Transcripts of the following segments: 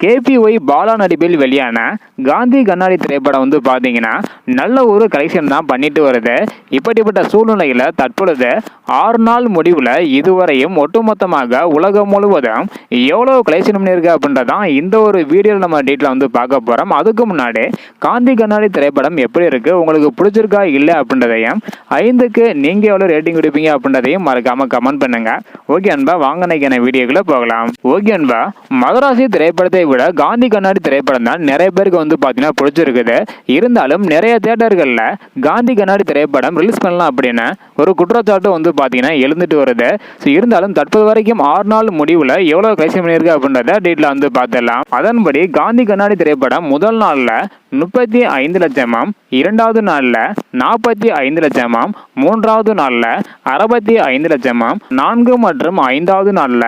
KPY Bala நடிப்பில் வெளியான காந்தி கண்ணாடி திரைப்படம் வந்து பார்த்தீங்கன்னா நல்ல ஒரு கலெக்ஷன் தான் பண்ணிட்டு வருது. இப்படிப்பட்ட சூழ்நிலையில் தற்பொழுது ஆறு நாள் முடிவில் இதுவரையும் ஒட்டுமொத்தமாக உலகம் முழுவதும் எவ்வளோ கலெக்ஷன் பண்ணியிருக்கு அப்படின்றதான் இந்த ஒரு வீடியோவில் நம்ம டீட்டில் வந்து பார்க்க போகிறோம் அதுக்கு முன்னாடி காந்தி கண்ணாடி திரைப்படம் எப்படி இருக்குது உங்களுக்கு பிடிச்சிருக்கா இல்லை அப்படின்றதையும் ஐந்துக்கு நீங்கள் எவ்வளோ ரேட்டிங் கொடுப்பீங்க அப்படின்றதையும் மறக்காமல் கமெண்ட் பண்ணுங்கள் ஓகே அன்பா வாங்க இன்னைக்கான வீடியோக்குள்ளே போகலாம். ஓகே அன்பா மதராசி திரைப்படத்தை விட காந்தி கண்ணாடி திரைப்படம் தான் நிறைய பேருக்கு வந்து பார்த்தீங்கன்னா பிடிச்சிருக்குது. இருந்தாலும் நிறைய தேட்டர்களில் காந்தி கண்ணாடி திரைப்படம் ரிலீஸ் பண்ணலாம் அப்படின்னு ஒரு குற்றச்சாட்டு வந்து பார்த்தீங்கன்னா எழுந்துட்டு வருது. ஸோ இருந்தாலும் தற்போது வரைக்கும் ஆறு நாள் முடிவில் எவ்வளோ கைசி பண்ணியிருக்கு அப்படின்றத டீட்டில் வந்து பார்த்துடலாம் அதன்படி காந்தி கண்ணாடி திரைப்படம் முதல் நாளில் முப்பத்தி ஐந்து லட்சமாம் இரண்டாவது நாளில் நாற்பத்தி ஐந்து லட்சமாம் மூன்றாவது நாளில் அறுபத்தி ஐந்து லட்சமாம் நான்கு மற்றும் ஐந்தாவது நாளில்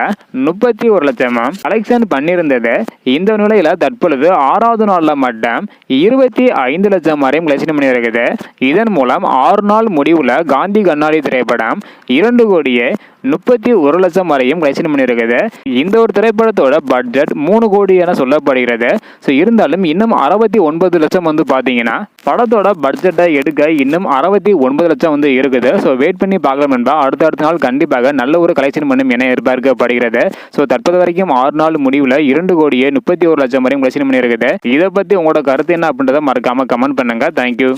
முப்பத்தி ஒரு லட்சமாம் கலெக்ஷன் பண்ணியிருந்தது. இந்த நிலையில் தற்பொழுது ஆறாவது நாளில் மட்டும் இருபத்தி ஐந்து லட்சம் வரையும் கலெக்ஷன் பண்ணியிருக்குது இதன் மூலம் ஆறு நாள் முடிவில் காந்தி கண்ணாடி திரைப்படம் இரண்டு கோடியே முப்பத்தி ஒரு லட்சம் வரையும் கலெக்ஷன் பண்ணியிருக்குது. இந்த ஒரு திரைப்படத்தோட பட்ஜெட் மூணு கோடி என சொல்லப்படுகிறது. ஸோ இருந்தாலும் இன்னும் அறுபத்தி ஒன்பது லட்சம் வந்து பார்த்தீங்கன்னா படத்தோட பட்ஜெட்டை எடுக்க இன்னும் அறுபத்தி ஒன்பது லட்சம் வந்து இருக்குது. ஸோ வெயிட் பண்ணி பார்க்கலாம் என்பா அடுத்த அடுத்த நாள் கண்டிப்பாக நல்ல ஒரு கலெக்ஷன் பண்ணும் என எதிர்பார்க்கப்படுகிறது. ஸோ தற்போது வரைக்கும் ஆறு நாள் முடிவில் இரண்டு கோடியே முப்பத்தி ஒரு லட்சம் வரையும் கலெக்ஷன் பண்ணியிருக்குது. இதை பற்றி உங்களோட கருத்து என்ன அப்படின்றத மறக்காமல் கமெண்ட் பண்ணுங்க. தேங்க்யூ